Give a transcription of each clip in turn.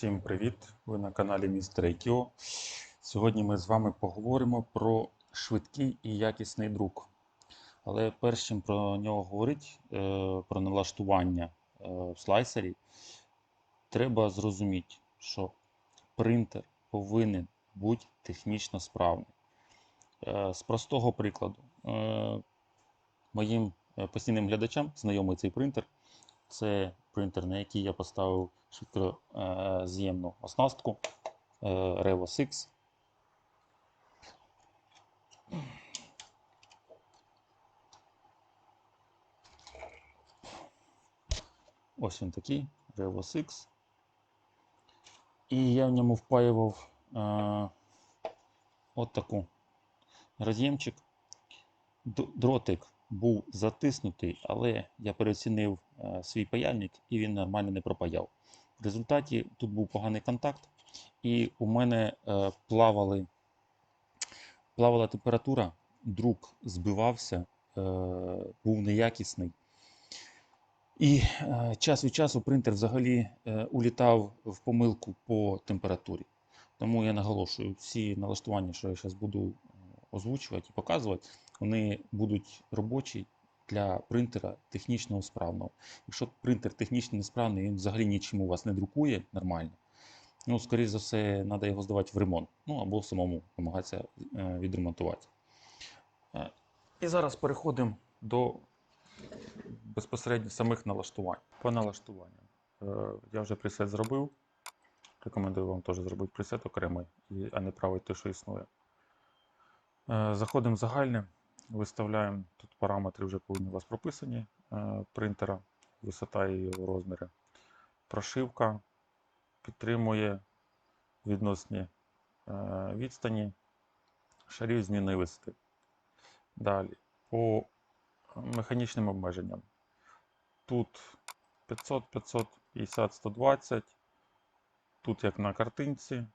Всім привіт! Ви на каналі Містер IQ. Сьогодні ми з вами поговоримо про швидкий і якісний друк. Але перш чим про нього говорити, е, про налаштування е, в слайсері, треба зрозуміти, що принтер повинен бути технічно справний. Е, З простого прикладу, моїм постійним глядачам знайомий цей принтер. Це принтер, на який я поставив швидкоз'ємну оснастку е, Revos X. Ось він такий Revos X. І я в ньому впаював е, от таку роз'ємчик. Дротик був затиснутий, але я переоцінив е, свій паяльник і він нормально не пропаяв. В результаті тут був поганий контакт, і у мене е, плавали, плавала температура, друк збивався, е, був неякісний. І час від часу принтер взагалі улітав в помилку по температурі. Тому я наголошую, всі налаштування, що я зараз буду озвучувати і показувати, вони будуть робочі для принтера технічно справного. Якщо принтер технічно несправний, він взагалі нічим у вас не друкує нормально. Ну, скоріш за все, треба його здавати в ремонт. Ну або самому намагатися е, відремонтувати. Е, І зараз переходимо до безпосередньо самих налаштувань. По налаштуванням. Е, Я вже пресет зробив. Рекомендую вам теж зробити пресет окремий, а не правий той, що існує. Заходимо в загальне, виставляємо тут параметри вже повинні у вас прописані е, принтера, висота і його розміри. Прошивка підтримує відносні е, відстані, шарів зміни висоти. Далі, по механічним обмеженням. Тут 500, 550, 120. Тут, як на картинці, е,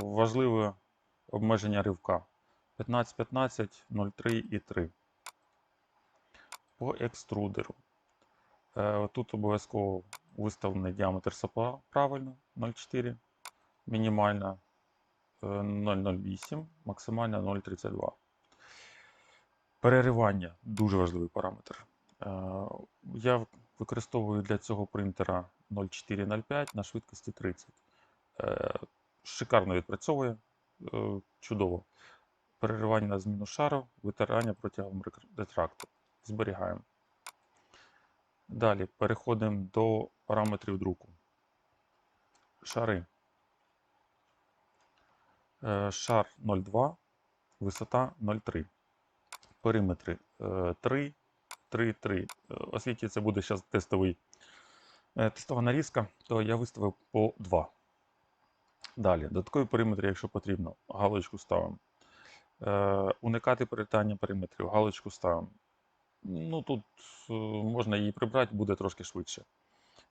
важливе обмеження ривка. 15, 15, 0,3 і 3. По екструдеру. Е, Тут обов'язково виставлений діаметр сапа правильно 0,4, мінімальна е, 0,08, максимальна 0,32. Переривання дуже важливий параметр. Е, Я використовую для цього принтера 0,4-0,5 на швидкості 30. Е, Шикарно відпрацьовує, е, чудово. Переривання на зміну шару, витирання протягом ретракту. Зберігаємо. Далі переходимо до параметрів друку. Шари. Е, Шар 0,2, висота 0,3. Периметри е, 3, 3, 3. Е, Оскільки це буде зараз тестовий, е, тестова нарізка, то я виставив по 2. Далі, додаткові периметри, якщо потрібно, галочку ставимо. Е, уникати перетання периметрів, галочку ставимо. Ну тут е, можна її прибрати, буде трошки швидше.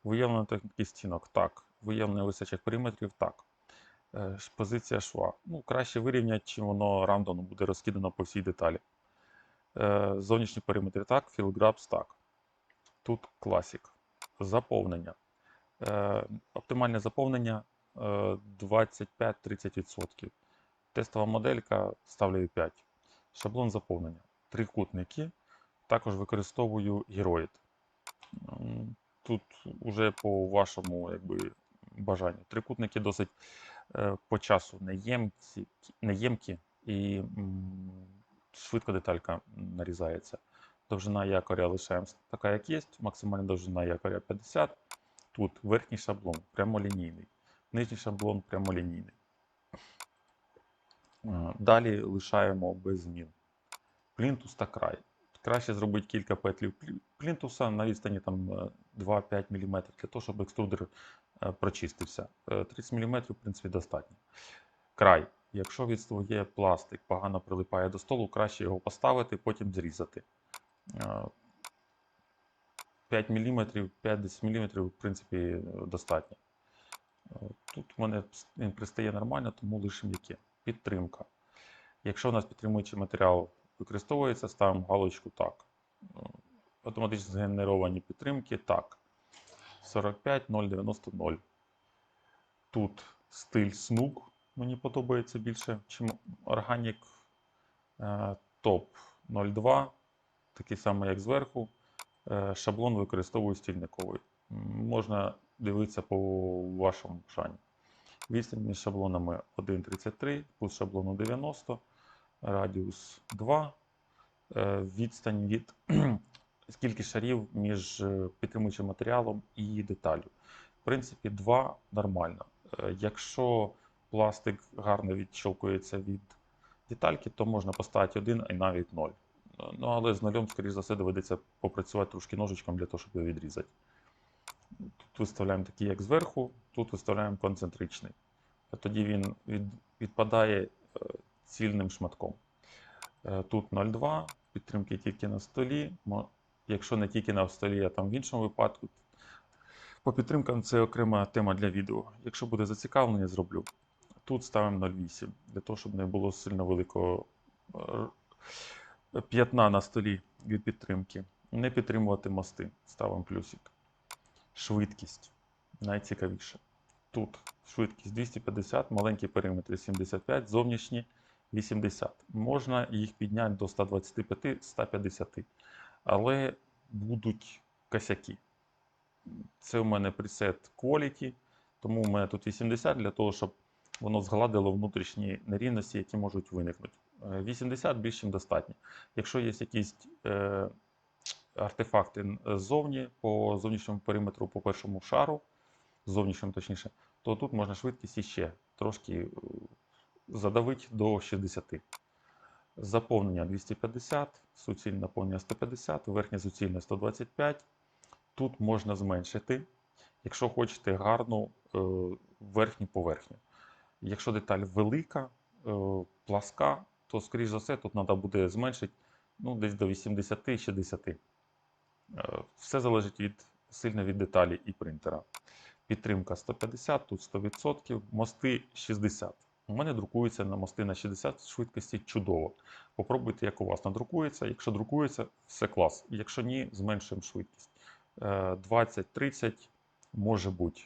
Виявлено такий стінок, так. Виявлення височих периметрів, так. Е, Позиція шва. Ну, краще вирівняти, чим воно рандомно буде розкидано по всій деталі. Е, Зовнішні периметри так, філграбс так. Тут класік. Заповнення. Оптимальне заповнення е, 25-30%. Тестова моделька ставлю 5. Шаблон заповнення. Трикутники. Також використовую героїд. Тут уже по вашому якби, бажанню. Трикутники досить е, по часу неємкі, неємкі і швидко деталька нарізається. Довжина якоря лишаємо така, як є. Максимальна довжина якоря 50. Тут верхній шаблон прямолінійний, нижній шаблон прямолінійний. Е, Далі лишаємо без змін. Плінтус та край. Краще зробити кілька петлів плінтуса на відстані е, 2-5 мм для того, щоб екструдер е, прочистився. Е, 30 мм, в принципі, достатньо. Край. Якщо від є пластик, погано прилипає до столу, краще його поставити, потім зрізати. Е, 5 мм, 5-10 мм, в принципі, е, достатньо. Е, Тут в мене пристає нормально, тому лишимо яке. Підтримка. Якщо у нас підтримуючий матеріал використовується, ставимо галочку так. Е, Автоматично згенеровані підтримки так. 45 090 Тут стиль Snook мені подобається більше, чим Organic е, Top 02, такий самий, як зверху. Е, Шаблон використовую стільниковий. Можна дивитися по вашому бажанню. Відстань між шаблонами 1,33, плюс шаблону 90, радіус 2. Е, Відстань від скільки шарів між е, підтримуючим матеріалом і деталлю. В принципі, 2 нормально. Е, Якщо пластик гарно відщолкується від детальки, то можна поставити 1 і навіть 0. Ну, але з нульом, скоріш за все, доведеться попрацювати трошки ножичком для того, щоб його відрізати. Тут виставляємо такий, як зверху, тут виставляємо концентричний. Тоді він від, відпадає е, цільним шматком. Е, Тут 0,2, підтримки тільки на столі. Якщо не тільки на столі, а там в іншому випадку. По підтримкам це окрема тема для відео. Якщо буде зацікавлення, зроблю. Тут ставимо 0,8 для того, щоб не було сильно великого е, п'ятна на столі від підтримки. Не підтримувати мости. Ставимо плюсик. Швидкість. Найцікавіше. Тут швидкість 250, маленькі периметри 75, зовнішні 80. Можна їх підняти до 125-150, але будуть косяки. Це у мене пресет Quality, тому у мене тут 80 для того, щоб воно згладило внутрішні нерівності, які можуть виникнути. Е, 80 більш ніж достатньо. Якщо є якісь е, артефакти ззовні по зовнішньому периметру, по першому шару, зовнішньому точніше, то тут можна швидкість іще трошки е, задавити до 60. Заповнення 250, суцільне наповнення 150, верхнє суцільне 125. Тут можна зменшити, якщо хочете гарну е, верхню поверхню. Якщо деталь велика, е, пласка, то, скоріш за все, тут треба буде зменшити ну, десь до 80-60. Е, Все залежить від, сильно від деталі і принтера. Підтримка 150, тут 100%, мости 60. У мене друкуються на мости на 60 швидкості чудово. Попробуйте, як у вас надрукується. Якщо друкується, все клас. Якщо ні, зменшуємо швидкість. Е, 20-30 може бути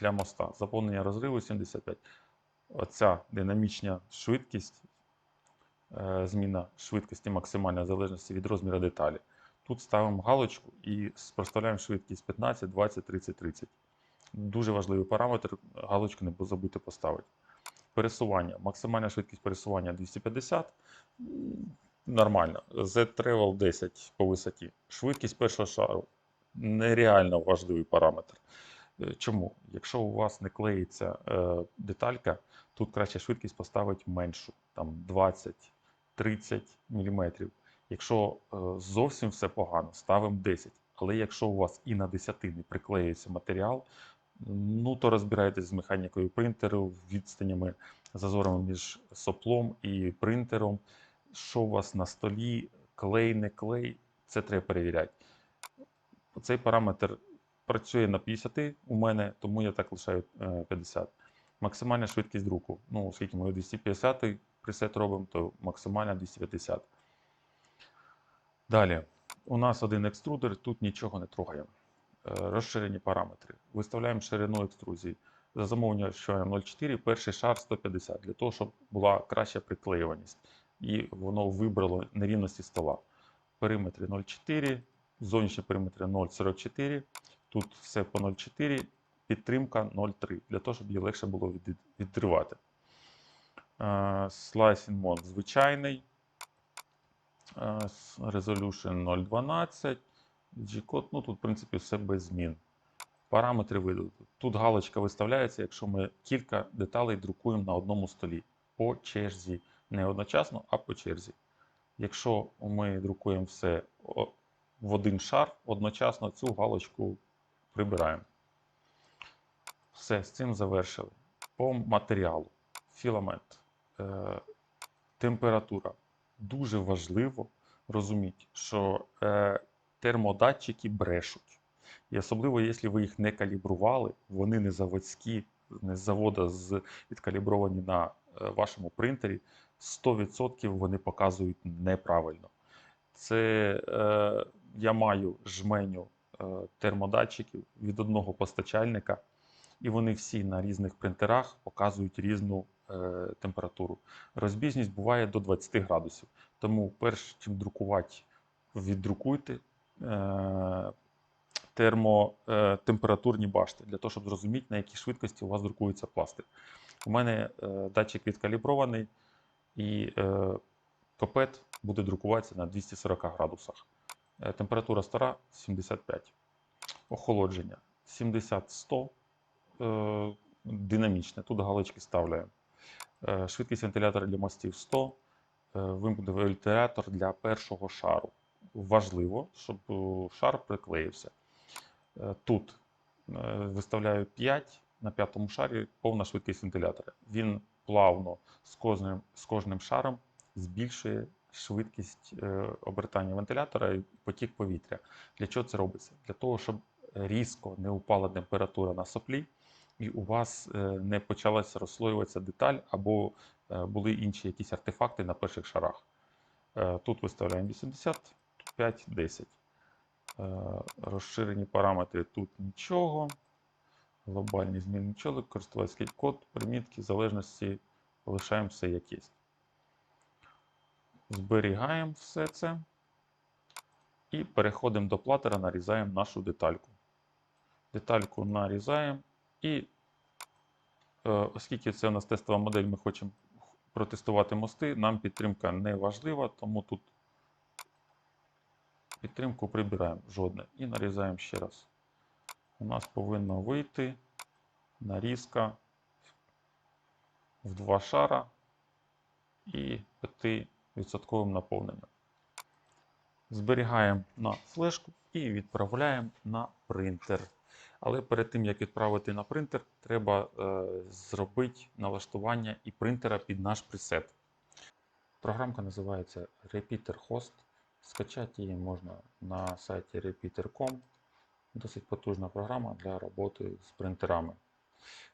для моста. Заповнення розриву 75. Оця динамічна швидкість, е, зміна швидкості максимальної залежності від розміру деталі. Тут ставимо галочку і проставляємо швидкість 15, 20, 30, 30. Дуже важливий параметр, галочку не забудьте поставити. Пересування. Максимальна швидкість пересування 250. Нормально. Z-Travel 10 по висоті. Швидкість першого шару нереально важливий параметр. Е, Чому? Якщо у вас не клеїться е, деталька, тут краще швидкість поставити меншу, там 20-30 мм. Якщо е, зовсім все погано, ставимо 10. Але якщо у вас і на 10 не приклеюється матеріал, ну то розбирайтесь з механікою принтеру, відстанями, зазорами між соплом і принтером. Що у вас на столі, клей, не клей, це треба перевіряти. Цей параметр працює на 50 у мене, тому я так лишаю е, 50. Максимальна швидкість друку. Ну, оскільки ми 250 пресет робимо, то максимальна 250. Далі. У нас один екструдер, тут нічого не трогаємо. Е, Розширені параметри. Виставляємо ширину екструзії. За замовлення що 0,4, перший шар 150, для того, щоб була краща приклеюваність. І воно вибрало нерівності стола. Периметри 0,4, зовнішні периметри 0,44. Тут все по 0,4, підтримка 0,3, для того, щоб її легше було відривати. Slicing mode звичайний. Е, Resolution 0.12. G-код, ну тут, в принципі, все без змін. Параметри виду. Тут галочка виставляється, якщо ми кілька деталей друкуємо на одному столі по черзі. Не одночасно, а по черзі. Якщо ми друкуємо все в один шар, одночасно цю галочку прибираємо. Все, з цим завершили. По матеріалу. Філамент. Е, температура. Дуже важливо розуміти, що е, термодатчики брешуть. І особливо, якщо ви їх не калібрували, вони не заводські, не з завода з, відкалібровані на е, вашому принтері, 100% вони показують неправильно. Це е, я маю жменю е, термодатчиків від одного постачальника, і вони всі на різних принтерах показують різну температуру. Розбіжність буває до 20 градусів. Тому, перш чим друкувати, віддрукуйте е, термотемпературні башти для того, щоб зрозуміти, на якій швидкості у вас друкується пластик. У мене е, датчик відкалібрований і е, копет буде друкуватися на 240 градусах. Е, температура стара 75. Охолодження 70-100 е, динамічне. Тут галочки ставляємо. Е, швидкість вентилятора для мостів 100. Е, вимкнути вентилятор для першого шару. Важливо, щоб е, шар приклеївся. Тут виставляю 5 на п'ятому шарі повна швидкість вентилятора. Він плавно з кожним, з кожним шаром збільшує швидкість обертання вентилятора і потік повітря. Для чого це робиться? Для того, щоб різко не упала температура на соплі, і у вас е, не почалася розслоюватися деталь або е, були інші якісь артефакти на перших шарах. Е, Тут виставляємо 80, тут 5, 10. Е, Розширені параметри тут нічого. Глобальні зміни нічого. Користувацький код, примітки, залежності лишаємо все як є. Зберігаємо все це. І переходимо до платера, нарізаємо нашу детальку. Детальку нарізаємо. І е, оскільки це у нас тестова модель, ми хочемо протестувати мости, нам підтримка не важлива, тому тут підтримку прибираємо жодне. І нарізаємо ще раз. У нас повинно вийти нарізка в два шара і 5% наповненням. Зберігаємо на флешку і відправляємо на принтер. Але перед тим, як відправити на принтер, треба е, зробити налаштування і принтера під наш пресет. Програмка називається Repeater Host. Скачати її можна на сайті repeater.com. Досить потужна програма для роботи з принтерами.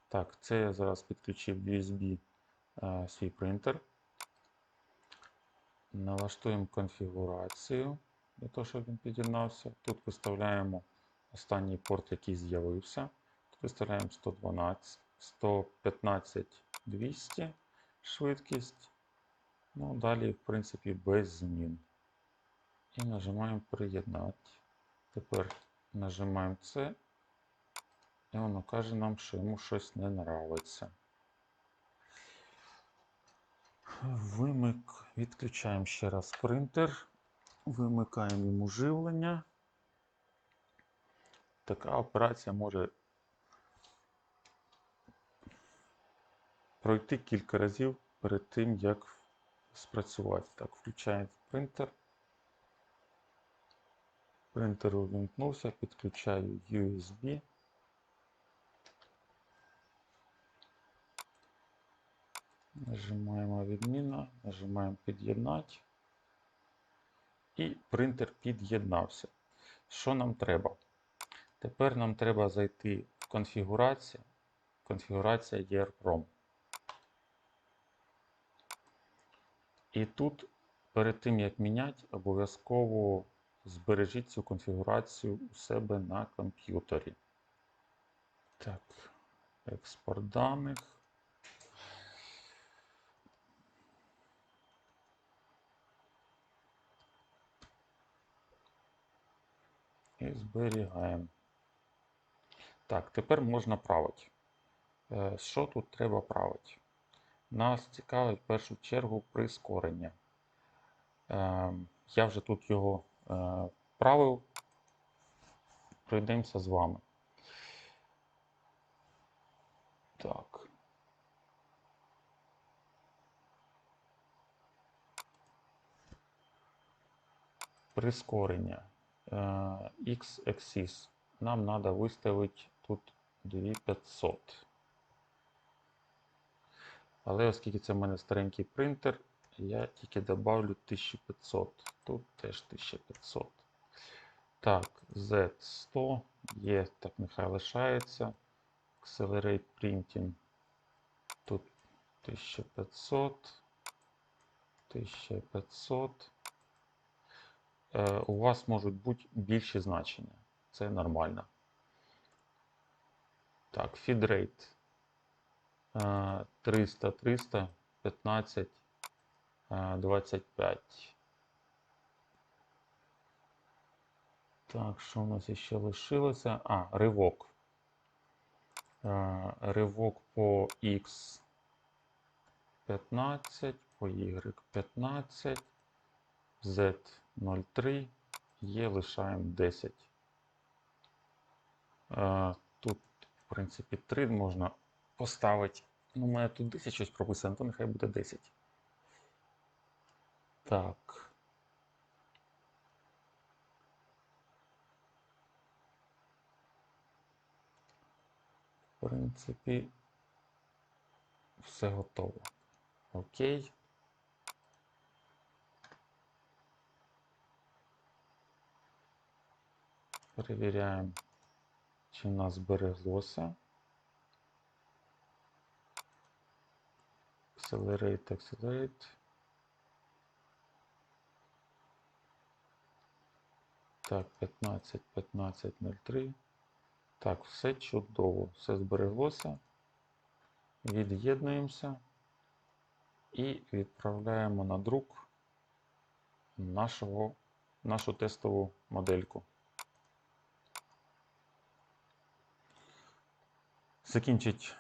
Так, це я зараз підключив USB е, свій принтер. Налаштуємо конфігурацію для того, щоб він під'єднався. Тут виставляємо останній порт, який з'явився. Тут виставляємо 112, 115 200 швидкість. Ну, далі, в принципі, без змін. І нажимаємо приєднати. Тепер нажимаємо це, і воно каже нам, що йому щось не нравиться. Вимик, відключаємо ще раз принтер, вимикаємо йому живлення. Така операція може пройти кілька разів перед тим, як спрацювати. Так, включаємо принтер. Принтер увімкнувся, підключаю USB. Нажимаємо відміна, нажимаємо під'єднати. І принтер під'єднався. Що нам треба? Тепер нам треба зайти в конфігурацію. Конфігурація ERPROM. І тут, перед тим як міняти, обов'язково збережіть цю конфігурацію у себе на комп'ютері. Так, експорт даних. І зберігаємо. Так, тепер можна правити. Е, Що тут треба правити? Нас цікавить в першу чергу прискорення. Е, Я вже тут його е, правив. Пройдемося з вами. Так. Прискорення. X-Axis. Нам треба виставити тут 2500. Але оскільки це в мене старенький принтер, я тільки добавлю 1500. Тут теж 1500. Так, Z100 є, так нехай лишається. Accelerate Printing. Тут 1500. 1500. Е, у вас можуть бути більші значення. Це нормально. Так, фідрейт. 300, 300, 15, е, 25. Так, що у нас ще лишилося? А, ривок. Е, Ривок по X 15, по Y 15, Z 03, Є лишаємо 10. В принципі, 3 можна поставити. Ну, у мене тут 10 щось прописано, то нехай буде 10. Так. В принципі, все готово. Окей. Перевіряємо, чи в нас збереглося. Accelerate, accelerate. Так, 15, 15, 03. Так, все чудово. Все збереглося. Від'єднуємося і відправляємо на друк нашого, нашу тестову модельку. Закінчить.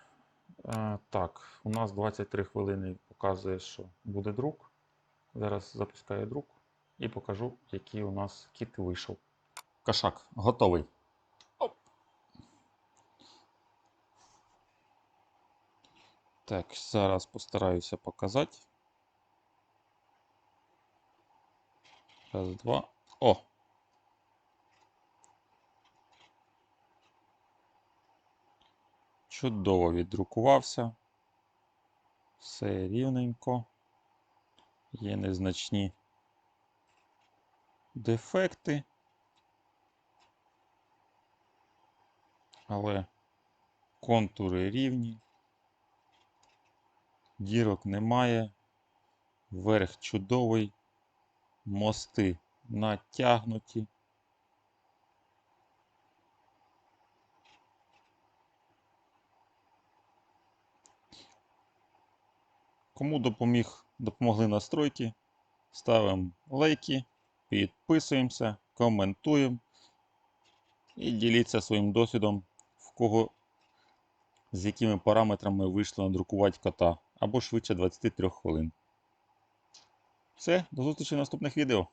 Е, Так, у нас 23 хвилини показує, що буде друк. Зараз запускаю друк і покажу, який у нас кіт вийшов. Кошак готовий. Оп. Так, зараз постараюся показати. Раз, два. О! Чудово віддрукувався. Все рівненько. Є незначні дефекти. Але контури рівні. Дірок немає. Верх чудовий. Мости натягнуті. Кому допоміг, допомогли настройки, ставимо лайки, підписуємося, коментуємо і діліться своїм досвідом, в кого з якими параметрами вийшло надрукувати кота або швидше 23 хвилин. Все, до зустрічі в наступних відео.